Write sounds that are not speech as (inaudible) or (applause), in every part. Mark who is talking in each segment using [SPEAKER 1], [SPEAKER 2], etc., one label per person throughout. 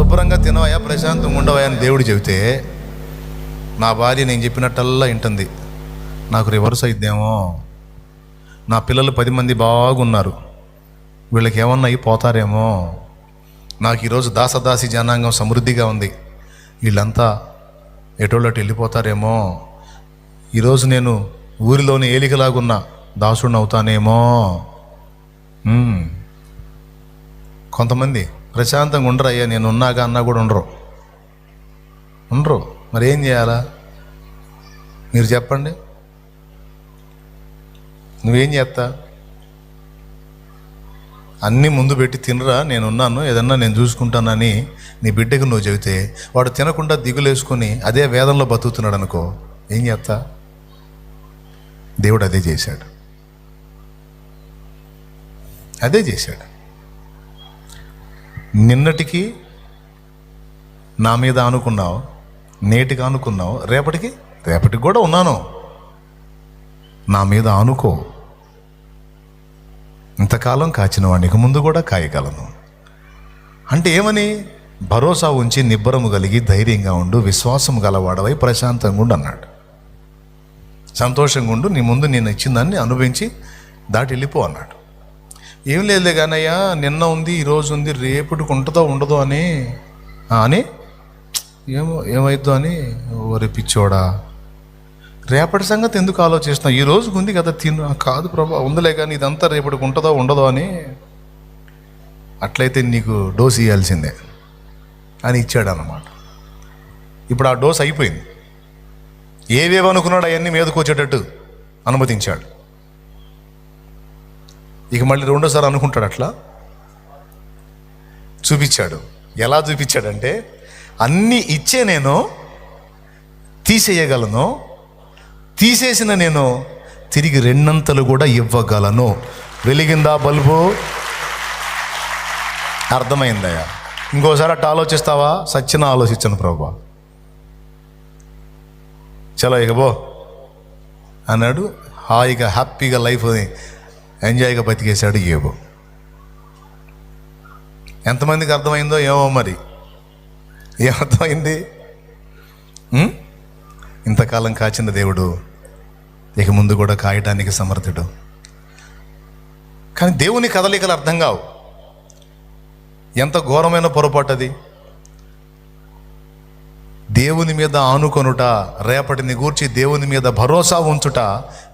[SPEAKER 1] శుభ్రంగా తినవయా ప్రశాంతంగా ఉండవయా అని దేవుడు చెబితే నా భార్య నేను చెప్పినట్టల్లా వింటుంది. నాకు రివర్స్ అయిద్దేమో. నా పిల్లలు పది మంది బాగున్నారు. వీళ్ళకి ఏమన్నా అయిపోతారేమో నాకు ఈరోజు దాసదాసి జనాంగం సమృద్ధిగా ఉంది. వీళ్ళంతా ఎటోళ్ళటి వెళ్ళిపోతారేమో. ఈరోజు నేను ఊరిలోని ఏలికలాగున్న దాసుడిని అవుతానేమో కొంతమంది ప్రశాంతంగా ఉండరు అయ్యా నేను ఉన్నాక అన్నా కూడా ఉండరు. ఉండరు. మరి ఏం చేయాలా? మీరు చెప్పండి. నువ్వేం చేస్తా? అన్నీ ముందు పెట్టి తినరా? నేను ఉన్నాను ఏదన్నా నేను చూసుకుంటానని నీ బిడ్డకు నువ్వు చెబితే వాడు తినకుండా దిగులేసుకొని అదే వేదంలో బతుకుతున్నాడు అనుకో ఏం చేస్తా? దేవుడు అదే చేశాడు. అదే చేశాడు. నిన్నటికి నా మీద అనుకున్నావు నేటికి అనుకున్నావు రేపటికి? రేపటికి కూడా ఉన్నాను. నా మీద ఆనుకో ఇంతకాలం కాచిన వాడికి ముందు కూడా కాయగలను. అంటే ఏమని? భరోసా ఉంచి నిబ్బరము కలిగి ధైర్యంగా ఉండు విశ్వాసం గలవాడవై ప్రశాంతంగా ఉండు అన్నాడు. సంతోషంగా ఉండు నీ ముందు నేను ఇచ్చిందాన్ని అనుభవించి దాటి వెళ్ళిపో అన్నాడు. ఏం లేదులే కానయ్యా నిన్న ఉంది ఈరోజు ఉంది రేపటికి ఉంటుందో ఉండదో అని. అని? ఏమో ఏమైద్దో అని? ఓరి పిచ్చోడా. రేపటి సంగతి ఎందుకు ఆలోచిస్తున్నావు? ఈ రోజుకు ఉంది కదా తిను కాదు ప్రభా ఉందిలే కానీ ఇదంతా రేపటికి ఉంటుందో ఉండదో అని. అట్లయితే నీకు డోస్ ఇవ్వాల్సిందే అని ఇచ్చాడు అన్నమాట ఇప్పుడు ఆ డోస్ అయిపోయింది. ఏవేవనుకున్నాడు అవన్నీ మీదకు వచ్చేటట్టు అనుమతించాడు. ఇక మళ్ళీ రెండోసారి అనుకుంటాడు అట్లా? చూపించాడు. ఎలా చూపించాడంటే అన్నీ ఇచ్చే నేను తీసేయగలను తీసేసిన నేను తిరిగి రెండంతలు కూడా ఇవ్వగలను. వెలిగిందా బల్బు? అర్థమైందయ్యా. ఇంకోసారి అట్లా ఆలోచిస్తావా? సచ్చిన ఆలోచించను ప్రభా. చలో ఇక బో అన్నాడు. హాయిగా హ్యాపీగా లైఫ్ ఎంజాయ్గా బతికేశాడు ఏవో ఎంతమందికి అర్థమైందో ఏమో మరి? ఏమర్థమైంది? ఇంతకాలం కాచిన దేవుడు ఇక ముందు కూడా కాయటానికి సమర్థుడు. కానీ దేవుని కదలికలు అర్థం కావు. ఎంత ఘోరమైన పొరపాటు అది దేవుని మీద ఆనుకొనుట రేపటిని గూర్చి దేవుని మీద భరోసా ఉంచుట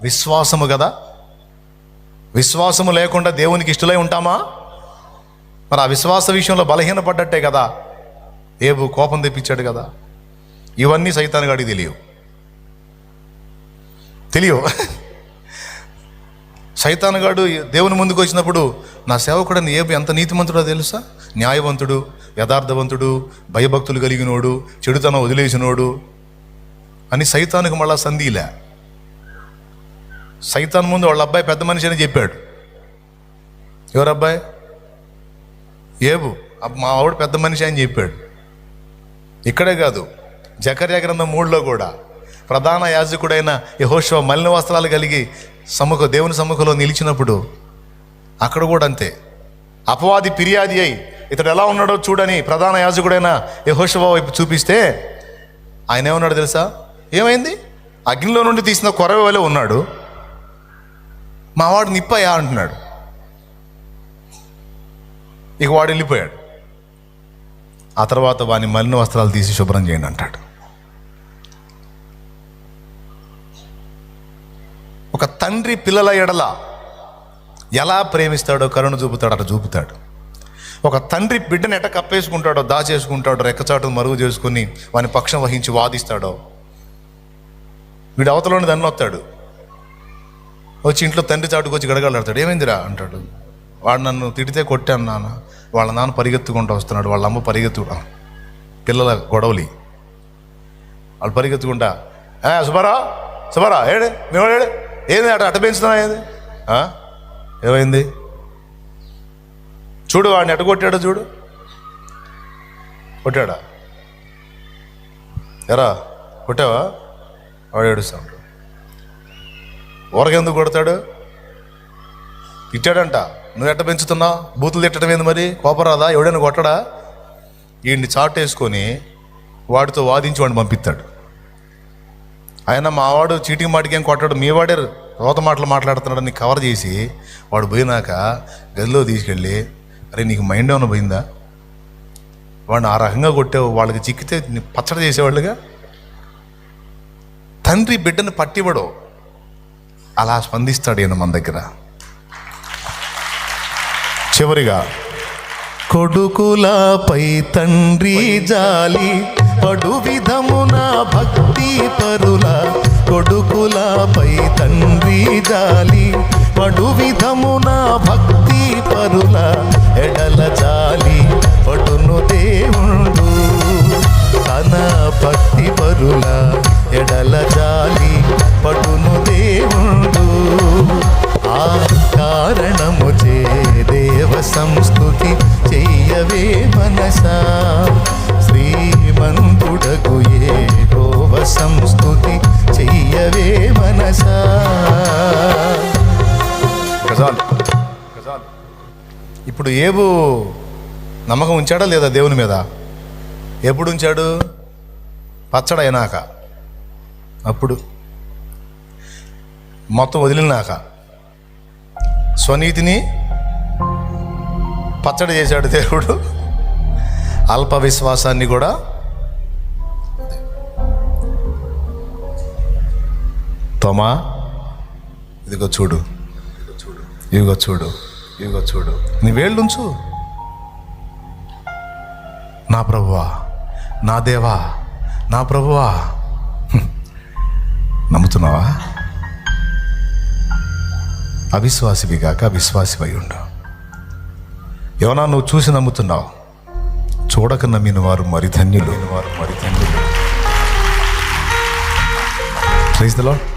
[SPEAKER 1] విశ్వాసము కదా? విశ్వాసము లేకుండా దేవునికి ఇష్టలై ఉంటామా? మరి ఆ విశ్వాస విషయంలో బలహీనపడ్డట్టే కదా. ఏబు కోపం తెప్పించాడు కదా. ఇవన్నీ సైతానుగాడికి తెలియవు. తెలియవు. (laughs) సైతానుగాడు దేవుని ముందుకు వచ్చినప్పుడు నా సేవకుడని ఏబు ఎంత నీతిమంతుడో తెలుసా? న్యాయవంతుడు యథార్థవంతుడు భయభక్తులు కలిగినోడు చెడుతనం వదిలేసినోడు అని సైతానికి మళ్ళా సంధిలే సైతాన్ ముందు వాళ్ళ అబ్బాయి పెద్ద మనిషి అని చెప్పాడు. ఎవరు అబ్బాయి? ఏబు. మా ఆవిడ పెద్ద మనిషి అని చెప్పాడు. ఇక్కడే కాదు జకర్య గ్రంథం మూడులో కూడా ప్రధాన యాజకుడైన యహోశివ మలిన వస్త్రాలు కలిగి సముఖ దేవుని సముఖంలో నిలిచినప్పుడు అక్కడ కూడా అంతే. అపవాది ఫిర్యాది అయి ఇతడు ఎలా ఉన్నాడో చూడని ప్రధాన యాజకుడైన యహోశివ వైపు చూపిస్తే ఆయన ఏమన్నాడు తెలుసా? ఏమైంది? అగ్నిలో నుండి తీసిన కొరవ వలె ఉన్నాడు. మావాడు నిప్పయ్యా అంటున్నాడు. ఇక వాడు వెళ్ళిపోయాడు. ఆ తర్వాత వాని మలిన వస్త్రాలు తీసి శుభ్రం చేయండి అంటాడు. ఒక తండ్రి పిల్లల ఎడల ఎలా ప్రేమిస్తాడో కరుణ చూపుతాడో అట చూపుతాడు. ఒక తండ్రి బిడ్డను ఎట కప్పేసుకుంటాడో దాచేసుకుంటాడో రెక్కచాటు మరుగు చేసుకుని వాని పక్షం వహించి వాదిస్తాడో వీడు అవతలోని దన్నొత్తాడు వచ్చి ఇంట్లో తండ్రి చాటుకు వచ్చి గడగలాడతాడు ఏమైందిరా? అంటాడు. వాడు నన్ను తిడితే కొట్టాను నాన్న. వాళ్ళ నాన్న పరిగెత్తుకుంటూ వస్తున్నాడు. వాళ్ళ అమ్మ పరిగెత్తు పిల్లల గొడవలి. వాళ్ళు పరిగెత్తుకుంటా ఏ సుబ్బారా సుబ్బారా ఏడే మేము ఏడే. ఏంది అట అట పెంచుతున్నా ఏది? ఏమైంది? చూడు వాడిని ఎట కొట్టాడో చూడు. కొట్టాడా? ఎరా కొట్టావా? వాడు ఏడుస్తా ఉంటాడు ఊరకెందుకు కొడతాడు? తిట్టాడంట. నువ్వు ఎట్ట పెంచుతున్నావు బూతులు తిట్టడం ఏంది మరి? కోపరాదా ఎవడైనా కొట్టడా? వీడిని చాటేసుకొని వాడితో వాదించి వాడిని పంపిస్తాడు. ఆయన మావాడు చీటింగ్ మాటికి ఏం కొట్టాడు. మీ వాడే రోత మాటలు మాట్లాడుతున్నాడని కవర్ చేసి వాడు పోయినాక గదిలో తీసుకెళ్ళి అరే నీకు మైండ్ ఏమైనా పోయిందా? వాడిని ఆ రకంగా కొట్టావు. వాళ్ళకి చిక్కితే పచ్చడి చేసేవాళ్ళుగా? తండ్రి బిడ్డను పట్టివ్వడు. అలా స్పందిస్తాడు ఈయన మన దగ్గర. చివరిగా కొడుకులపై తండ్రి జాలి పడు విధమున భక్తి పరుల. కొడుకులపై తండ్రి జాలి పడు విధమున భక్తి పరుల. ఎడల జాలి పడును దేవుడు తన భక్తి పరుల ఎడల జాలి పడును దేవుడు. ఆ కారణము చే దేవ సంస్థుతి చెయ్యవే మనసా. శ్రీమంతుడకు ఏ గోవ సంస్థుతి చెయ్యవే మనసా. ఇప్పుడు ఏబు నమ్మకం ఉంచాడా లేదా దేవుని మీద? ఎప్పుడు ఉంచాడు పచ్చడైనాక అప్పుడు. మొత్తం వదిలినాక. స్వనీతిని పచ్చడి చేశాడు దేవుడు. అల్ప విశ్వాసాన్ని కూడా. తోమా ఇదిగో చూడు. ఇదిగో చూడు. ఇదిగో చూడు. నీ వేళ్ళుంచు. నా ప్రభువా. నా దేవా నా ప్రభువా. నమ్ముతున్నావా? అవిశ్వాసివి కాక విశ్వాసివై ఉండు. యోనా నువ్వు చూసి నమ్ముతున్నావు. చూడక నమ్మిన వారు మరిధన్యులు. వారు మరి ధన్యులు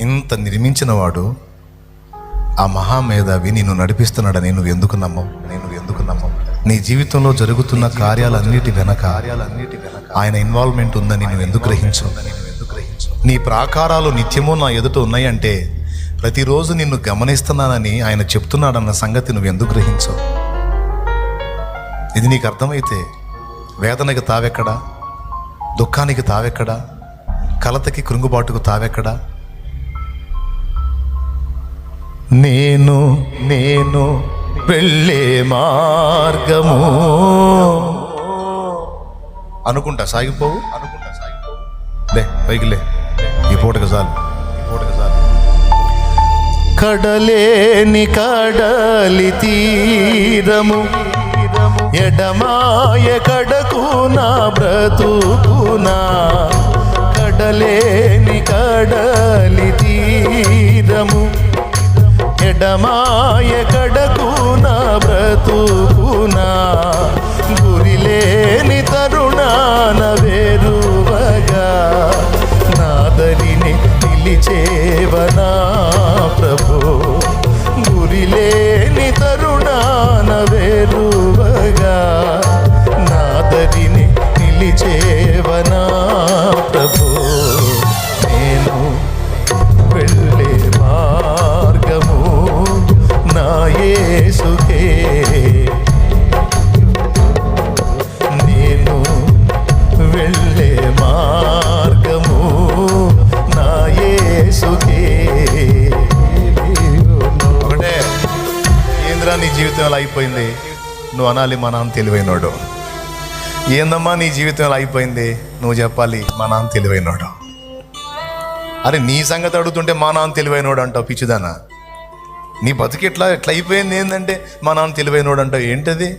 [SPEAKER 1] ఇంత నిర్మించిన వాడు ఆ మహామేధావి నిన్ను నడిపిస్తున్నాడని నువ్వు ఎందుకు నమ్మవు? నేను ఎందుకు నమ్మవు? నీ జీవితంలో జరుగుతున్న కార్యాలన్నిటి వెనక ఆయన ఇన్వాల్వ్మెంట్ ఉందని నువ్వు ఎందుకు గ్రహించు? నీ ప్రాకారాలు నిత్యము నా ఎదుట ఉన్నాయంటే ప్రతిరోజు నిన్ను గమనిస్తున్నానని ఆయన చెప్తున్నాడన్న సంగతి నువ్వు ఎందుకు గ్రహించవు ఇది నీకు అర్థమైతే వేదనకి తావెక్కడా? దుఃఖానికి తావెక్కడా? కలతకి కృంగుబాటుకు తావెక్కడా? నేను నేను వెళ్ళే మార్గము. అనుకుంటా సాగిపోవు? అనుకుంటా సాగిపోవు లే పైకి లే. ఈ పూటకు చాలు. ఈ పూటకు చాలు. కడలేని కడలి తీరము. ఎడమాయ కడకు నా బ్రతుకునా. కడలేని కడలి తీరము. ఎడమాయ కడకు బ్రతుకునా? గురిలేని తరుణాన వేరువగా. నాదలిని నిలిచేవనా ప్రభు? అనాలి మా నాన్న తెలివైనోడు. ఏందమ్మా నీ జీవితం అయిపోయింది? నువ్వు చెప్పాలి మా నాన్న తెలివైనోడు. అరే నీ సంగతి అడుగుతుంటే మా నాన్న తెలివైనోడు అంటావు పిచ్చిదానా? నీ బతుకు ఎట్లా ఎట్లా అయిపోయింది ఏంటంటే మా నాన్న తెలివైనోడు అంటావు ఏంటది?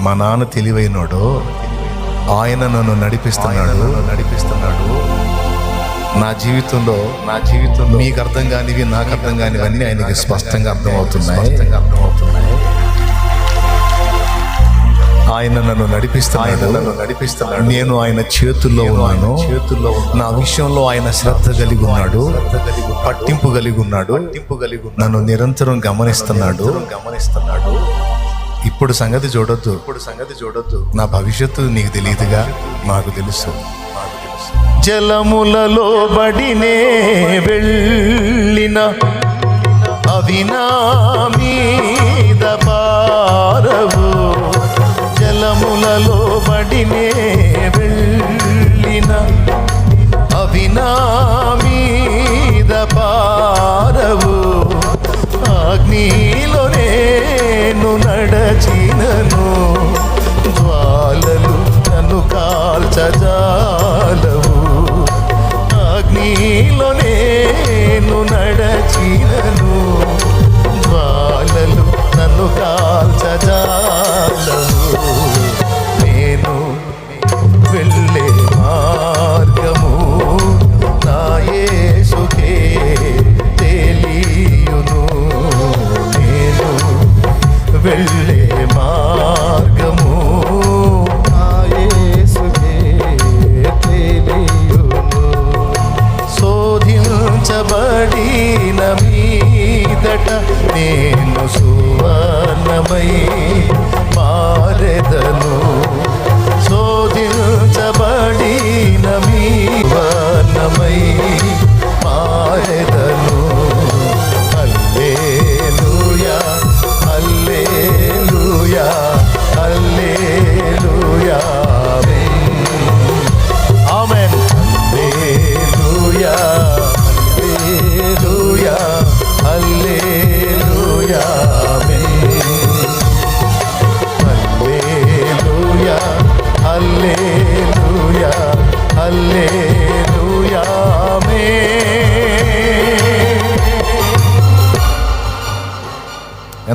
[SPEAKER 1] మా నాన్న తెలివైనోడు ఆయన నన్ను నడిపిస్తున్నాడు. నడిపిస్తున్నాడు నా జీవితంలో నా జీవితంలో మీకు అర్థం కానివి నాకు అర్థం కానివన్నీ ఆయనకి స్పష్టంగా అర్థమవుతున్నాయి. అర్థమవుతున్నాయి. ఆయన నన్ను నడిపిస్తున్నాడు. నన్ను నడిపిస్తున్నాడు. నేను ఆయన చేతుల్లో ఉన్నాను. చేతుల్లో నా విషయంలో ఆయన శ్రద్ధ కలిగి ఉన్నాడు. పట్టింపు కలిగి ఉన్నాడు. పట్టింపు కలిగి నన్ను నిరంతరం గమనిస్తున్నాడు. గమనిస్తున్నాడు. ఇప్పుడు సంగతి చూడొద్దు. ఇప్పుడు సంగతి చూడొద్దు. నా భవిష్యత్తు నీకు తెలియదుగా? నాకు తెలుసు. జలములలో బడినే వెళ్ళిన అవి నా మీద బడినే వెళ్ళిన అవి నా మీద పారవు అగ్నిలో నేను నడచినను. జ్వాలలు నన్ను కాల్చజాలవు. అగ్నిలో నేను నడచినను. జ్వాలలు నన్ను కాల్చజాలవు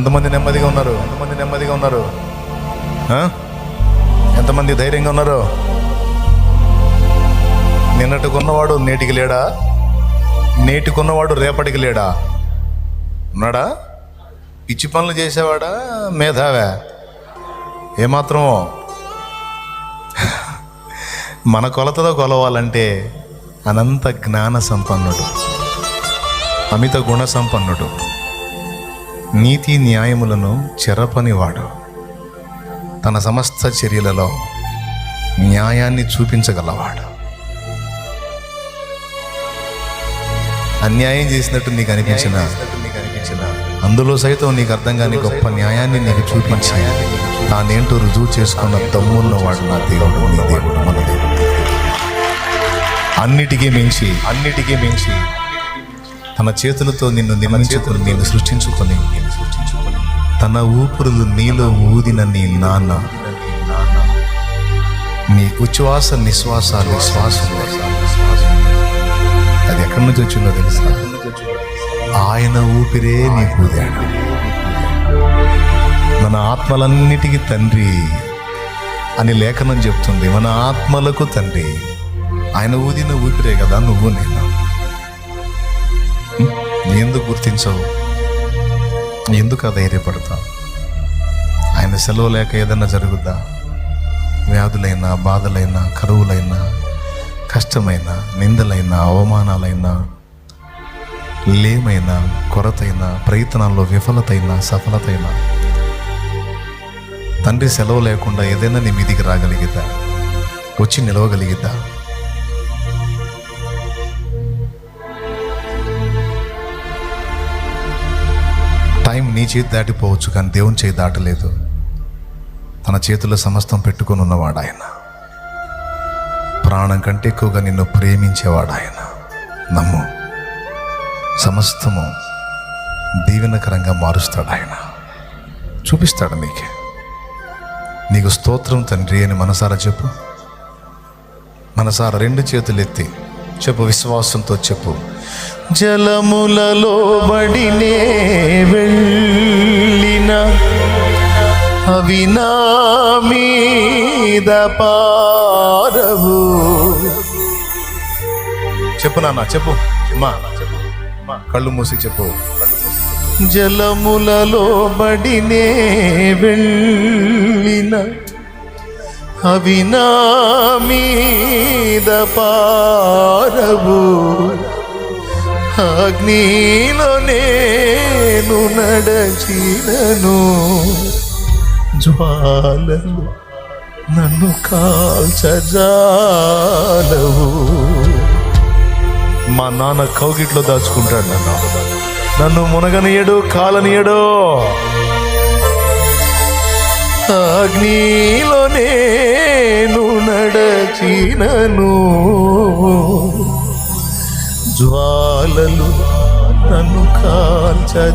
[SPEAKER 1] ఎంతమంది నెమ్మదిగా ఉన్నారు? ఎంతమంది నెమ్మదిగా ఉన్నారు? ఎంతమంది ధైర్యంగా ఉన్నారు? నిన్నటికున్నవాడు నేటికి లేడా? నేటికున్నవాడు రేపటికి లేడా? ఉన్నాడా? పిచ్చి పనులు చేసేవాడా? మేధావే? ఏమాత్రమో? మన కొలతతో కొలవాలంటే అనంత జ్ఞాన సంపన్నుడు. అమిత గుణ సంపన్నుడు. నీతి న్యాయములను చెరపనివాడు. తన సమస్త చర్యలలో న్యాయాన్ని చూపించగలవాడు. అన్యాయం చేసినట్టు నీకు అనిపించిన అందులో సైతం నీకు అర్థం కాని గొప్ప న్యాయాన్ని నీకు చూపించి తానేంటో రుజువు చేసుకున్న దమ్మున్నవాడు నా దేవుడు నీ దేవుడు మన దేవుడు. అన్నిటికీ మించి అన్నిటికీ మించి తన చేతులతో నిన్ను నిమజ్జతులు నిన్ను సృష్టించుకొని తన ఊపిరులు నీలో ఊదిన నీ నాన్న. నీ ఉచ్ఛ్వాస నిశ్వాసాలు శ్వాసలు. అది ఎక్కడి నుంచి వచ్చిందో తెలుసా? ఆయన ఊపిరే నీ ఊదాడు. మన ఆత్మలన్నిటికీ తండ్రి అని లేఖనం చెప్తుంది. మన ఆత్మలకు తండ్రి. ఆయన ఊదిన ఊపిరే కదా నువ్వు నేను. ఎందుకు గుర్తించవు? ఎందుకు అధైర్యపడతావు? ఆయన సెలవు లేక ఏదన్నా జరుగుద్దా? వ్యాధులైనా బాధలైనా కరువులైనా కష్టమైన నిందలైన అవమానాలైనా లేమైనా కొరతైన ప్రయత్నాల్లో విఫలతైనా సఫలతైనా తండ్రి సెలవు లేకుండా ఏదైనా నీ మీదికి రాగలిగిద్దా? వచ్చి నిలవగలిగిద్దా? టైం నీ చేతి దాటిపోవచ్చు కానీ దేవుని చేతి దాటలేదు. తన చేతుల్లో సమస్తం పెట్టుకొని ఉన్నవాడు ఆయన. ప్రాణం కంటే ఎక్కువగా నిన్ను ప్రేమించేవాడు ఆయన. నమ్ము. సమస్తము దీవెనకరంగా మారుస్తాడు ఆయన. చూపిస్తాడు నీకే నీకు స్తోత్రం తండ్రి అని మనసారా చెప్పు? మనసారా రెండు చేతులు ఎత్తి చెప్పు విశ్వాసంతో చెప్పు. జలములలో బడినే వెళ్ళిన అవి నా మీద పారవు. చెప్పు నాన్న చెప్పు. మా కళ్ళు మూసి చెప్పు. జలములలో బడినే వెళ్ళిన అవి నా మీద పారవు. అగ్నిలో నేను నడచినను. జ్వాలలు నన్ను కాల్చజాలవు. మా నాన్న కౌగిట్లో దాచుకుంటాడు నన్ను. నన్ను మునగనీయడు కాలనీయడు. అగ్నిలో నేను నడచినను. జ్వాలలు నన్ను కాల్చజాలవు.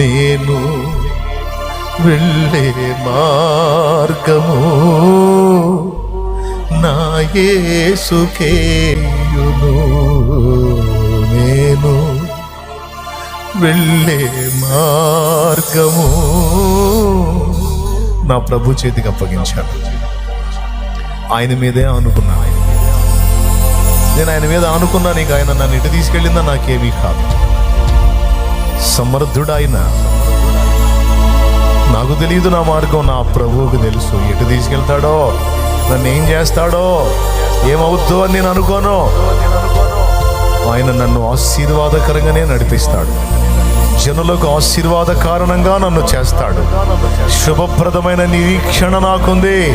[SPEAKER 1] నేను వెళ్ళే మార్గము నా యేసుకేయును. నేను వెళ్ళే మార్గము. నా ప్రభు చేతికి అప్పగించాను ఆయన మీదే అనుకున్నా నేను ఆయన మీద అనుకున్నాను ఇక ఆయన నన్ను ఇటు తీసుకెళ్ళిందా నాకేమీ కాదు. సమర్థుడైన నాకు తెలియదు నా మార్గం. నా ప్రభువుకు తెలుసు. ఎటు తీసుకెళ్తాడో నన్ను ఏం చేస్తాడో ఏమవుద్దో అని నేను అనుకోను. ఆయన నన్ను ఆశీర్వాదకరంగానే నడిపిస్తాడు. జనులకు ఆశీర్వాద కారణంగా నన్ను చేస్తాడు. శుభప్రదమైన నిరీక్షణ నాకుంది.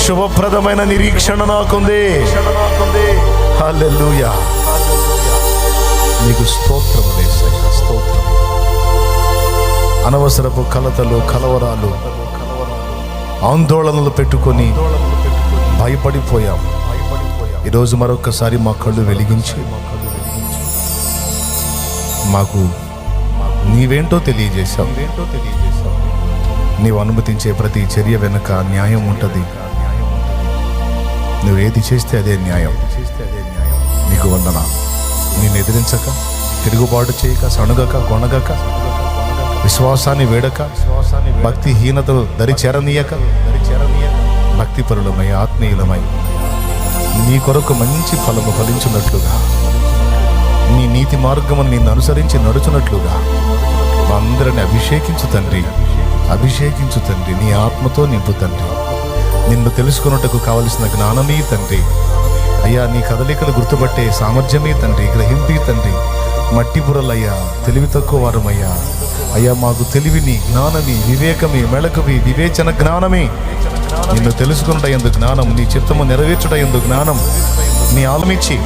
[SPEAKER 1] శుభప్రదమైన నిరీక్షణ నాకుంది. హల్లెలూయా. నీకు స్తోత్రం స్తోత్రం అనవసరపు కలతలు కలవరాలు ఆందోళనలు పెట్టుకొని భయపడిపోయాం. ఈరోజు మరొకసారి మా కళ్ళు వెలిగించి మాకు నీవేంటో తెలియజేశావు. నీవు అనుమతించే ప్రతి చర్య వెనుక న్యాయం ఉంటుంది. నువ్వేది చేస్తే అదే న్యాయం. నీకు వందన. నేను ఎదిరించక తిరుగుబాటు చేయక సణుగక కొనగక విశ్వాసాన్ని వేడక భక్తిహీనతలు దరిచేరనీయక చేరనీయక భక్తి ఆత్మీయులమై నీ కొరకు మంచి ఫలము ఫలించినట్లుగా నీ నీతి మార్గమును నిన్ను అనుసరించి నడుచున్నట్లుగా మా అందరిని అభిషేకించు తండ్రి. అభిషేకించు తండ్రి. నీ ఆత్మతో నింపు తండ్రి. నిన్ను తెలుసుకున్నట్టుకు కావలసిన జ్ఞానమీ తండ్రి. అయ్యా నీ కదలికలు గుర్తుపట్టే సామర్థ్యమే తండ్రి. గ్రహింపి తండ్రి. మట్టి బుర్రలయ్యా తెలివి తక్కువ వారమయ్యా. అయ్యా మాకు తెలివిని జ్ఞానమి వివేకమి మెళకువి వివేచన జ్ఞానమే. నిన్ను తెలుసుకున్నట ఎందు జ్ఞానం నీ చిత్తము నెరవేర్చుట ఎందు జ్ఞానం. నీ ఆలమిచ్చి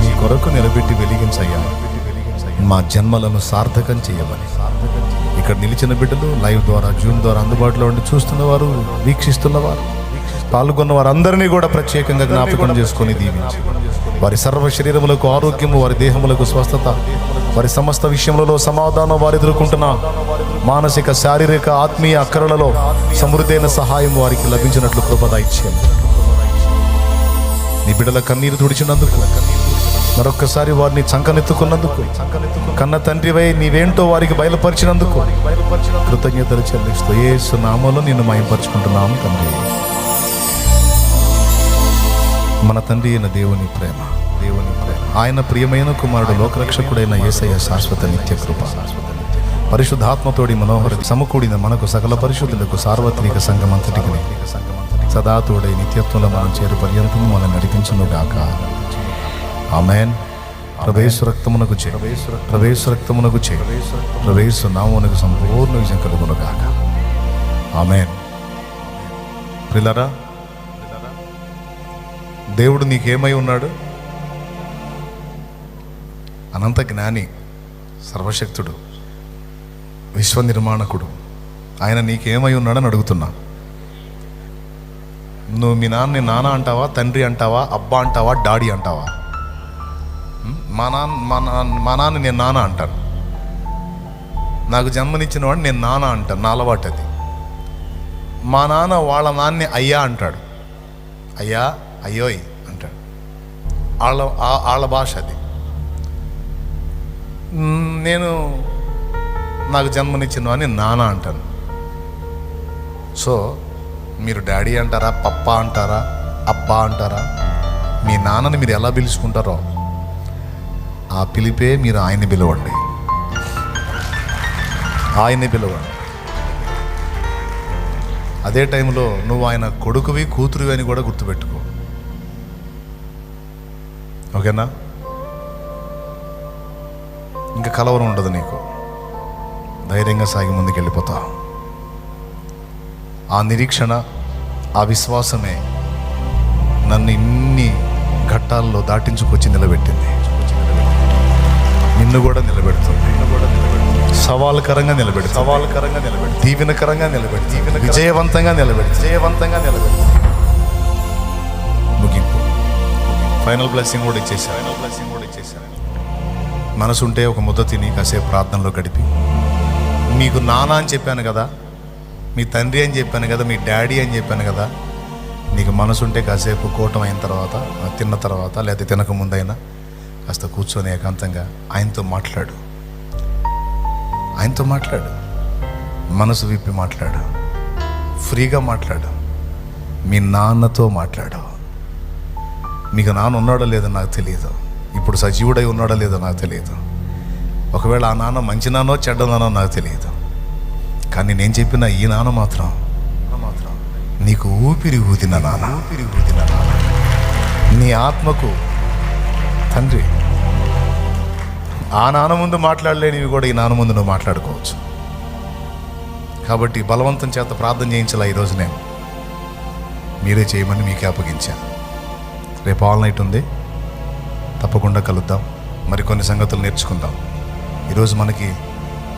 [SPEAKER 1] నీ కొరకు నిలబెట్టి వెలిగించయ్యా. మా జన్మలను సార్థకం చేయమని. ఇక్కడ నిలిచిన బిడ్డలు లైవ్ ద్వారా జూమ్ ద్వారా అందుబాటులో ఉండి చూస్తున్న వారు వీక్షిస్తున్నవారు పాల్గొన్న వారందరినీ కూడా ప్రత్యేకంగా జ్ఞాపకం చేసుకొని దీవించి. వారి సర్వ శరీరములకు ఆరోగ్యము వారి దేహములకు స్వస్థత వారి సమస్త విషయములలో సమాధానం వారు ఎదుర్కొంటున్న మానసిక శారీరక ఆత్మీయ అక్కరలలో సమృద్ధైన సహాయం వారికి లభించినట్లు కృపద ఇచ్చాను నీ బిడ్డల కన్నీరు తుడిచినందుకు మరొక్కసారి వారిని చంకనెత్తుకున్నందుకు కన్న తండ్రివై నీవేంటో వారికి బయలుపరిచినందుకు కృతజ్ఞతలు చెల్లిస్తూ ఏ నామంలో నిన్ను మాయపరుచుకుంటున్నాము తండ్రి. మన తండ్రి అయిన దేవుని ప్రేమ దేవుని ప్రేమ. ఆయన ప్రియమైన కుమారుడు లోకరక్షకుడైన ఏసయ్య శాశ్వత నిత్య కృప. పరిశుద్ధాత్మతోడి మనోహర సమకూడిన మనకు సకల పరిశుద్ధులకు సార్వత్రిక సంఘం అంతటికి సదా తోడై నిత్యత్వంలో మనం చేరు పర్యంతము మనం నడిపించును గాక ఆమెన్. ప్రవేశ రక్తమునకు చే ప్రవేశ రక్తమునకు చే ప్రవేశ నామునకు సంపూర్ణ విజయం కలుగును గాక ఆమెన్ పిల్లరా దేవుడు నీకేమై ఉన్నాడు? అనంత జ్ఞాని సర్వశక్తుడు విశ్వ నిర్మాణకుడు ఆయన నీకేమై ఉన్నాడని అడుగుతున్నా. నువ్వు మీ నాన్నని నాన్న అంటావా తండ్రి అంటావా అబ్బా అంటావా డాడీ అంటావా? మా నాన్న మా నాన్న మా నాన్న నేను నాన్న అంటాను. నాకు జన్మనిచ్చిన వాడు నేను నాన్న అంటాను నా అలవాటు అది. మా నాన్న వాళ్ళ నాన్నే అయ్యా అంటాడు. అయ్యా అయ్యోయ్ అంటాడు. వాళ్ళ వాళ్ళ భాష అది. నేను నాకు జన్మనిచ్చిన అని నాన్న అంటాను. సో మీరు డాడీ అంటారా పప్ప అంటారా అబ్బా అంటారా? మీ నాన్నని మీరు ఎలా పిలుచుకుంటారో ఆ పిలిపే మీరు ఆయన్ని పిలవండి. ఆయన్ని పిలవండి. అదే టైంలో నువ్వు ఆయన కొడుకువి కూతురువి అని కూడా గుర్తుపెట్టుకో. ఓకేనా? ఇంకా కలవరం ఉండదు నీకు. ధైర్యంగా సాగి ముందుకు వెళ్ళిపోతావు ఆ నిరీక్షణ ఆ విశ్వాసమే నన్ను ఇన్ని ఘట్టాల్లో దాటించుకొచ్చి నిలబెట్టింది. నిన్ను కూడా నిలబెడుతుంది. సవాలుకరంగా నిలబెడి సవాలుకరంగా నిలబెడి దీవెనకరంగా నిలబెడి దీవెన విజయవంతంగా నిలబెడి విజయవంతంగా నిలబెడి ముగింపు. ఫైనల్ బ్లెస్సింగ్ కూడా ఇచ్చేసారు ఫైనల్ బ్లెస్సింగ్ కూడా ఇచ్చేసారు మనసు ఉంటే ఒక ముద్ద తిని కాసేపు ప్రార్థనలో గడిపి. మీకు నాన్న అని చెప్పాను కదా మీ తండ్రి అని చెప్పాను కదా మీ డాడీ అని చెప్పాను కదా నీకు మనసు ఉంటే కాసేపు కూటం అయిన తర్వాత తిన్న తర్వాత లేదా తినక ముందైనా కాస్త కూర్చొని ఏకాంతంగా ఆయనతో మాట్లాడు. ఆయనతో మాట్లాడు. మనసు విప్పి మాట్లాడు. ఫ్రీగా మాట్లాడు. మీ నాన్నతో మాట్లాడు. మీకు నాన్న ఉన్నాడో లేదో నాకు తెలియదు. ఇప్పుడు సజీవుడై ఉన్నాడో లేదో నాకు తెలియదు. ఒకవేళ ఆ నాన్న మంచి నాన్నో చెడ్డ నాన్నో నాకు తెలియదు. కానీ నేను చెప్పిన ఈ నాన్న మాత్రం మాత్రం నీకు ఊపిరి ఊదిన నాన్న ఊపిరి ఊదిన నాన్న. నీ ఆత్మకు తండ్రి. ఆ నాన్న ముందు మాట్లాడలేనివి కూడా ఈ నాన్న ముందు నువ్వు మాట్లాడుకోవచ్చు. కాబట్టి బలవంతం చేత ప్రార్థన చేయించాల ఈరోజు నేను? మీరే చేయమని మీకే అప్పగించాను. రేపు ఆల్ నైట్ ఉంది. తప్పకుండా కలుద్దాం. మరికొన్ని సంగతులు నేర్చుకుందాం. ఈరోజు మనకి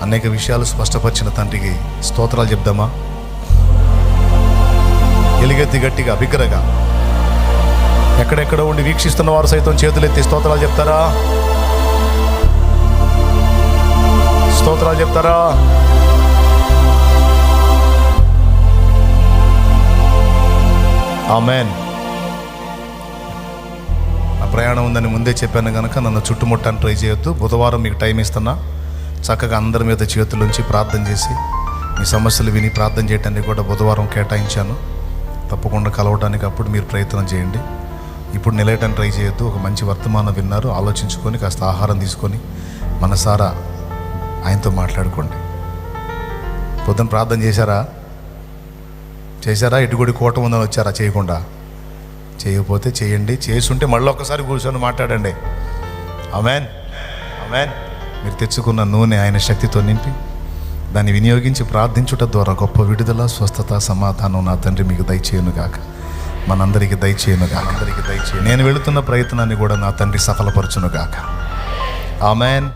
[SPEAKER 1] అనేక విషయాలు స్పష్టపరిచిన తండ్రికి స్తోత్రాలు చెప్దామా? ఎలిగెత్తి గట్టిగా బిగ్గరగా. ఎక్కడెక్కడ ఉండి వీక్షిస్తున్న వారు సైతం చేతులెత్తి స్తోత్రాలు చెప్తారా? స్తోత్రాలు చెప్తారా ఆమెన్ నా ప్రయాణం ఉందని ముందే చెప్పాను కనుక నన్ను చుట్టుముట్టని ట్రై చేయొద్దు. బుధవారం మీకు టైం ఇస్తున్నా. చక్కగా అందరి మీద చేతులుంచి ప్రార్థన చేసి మీ సమస్యలు విని ప్రార్థన చేయడానికి కూడా బుధవారం కేటాయించాను. తప్పకుండా కలవడానికి అప్పుడు మీరు ప్రయత్నం చేయండి. ఇప్పుడు నిలయటానికి ట్రై చేయొద్దు. ఒక మంచి వర్తమానం విన్నారు. ఆలోచించుకొని కాస్త ఆహారం తీసుకొని మనసారా ఆయనతో మాట్లాడుకోండి. పొద్దున ప్రార్థన చేశారా? చేశారా? ఇటుగుడి కోట ఉందని వచ్చారా? చేయకుండా. చేయకపోతే చేయండి. చేసుంటే మళ్ళీ ఒక్కసారి కూర్చొని మాట్లాడండి. అమెన్ అమెన్ మీరు తెచ్చుకున్న నూనె ఆయన శక్తితో నింపి దాన్ని వినియోగించి ప్రార్థించుట ద్వారా గొప్ప విడుదల స్వస్థత సమాధానం నా తండ్రి మీకు దయచేయను గాక మనందరికి దయచేయను గాక అందరికి దయచేయను నేను వెళుతున్న ప్రయత్నాన్ని కూడా నా తండ్రి సఫలపరచును గాక ఆమెన్.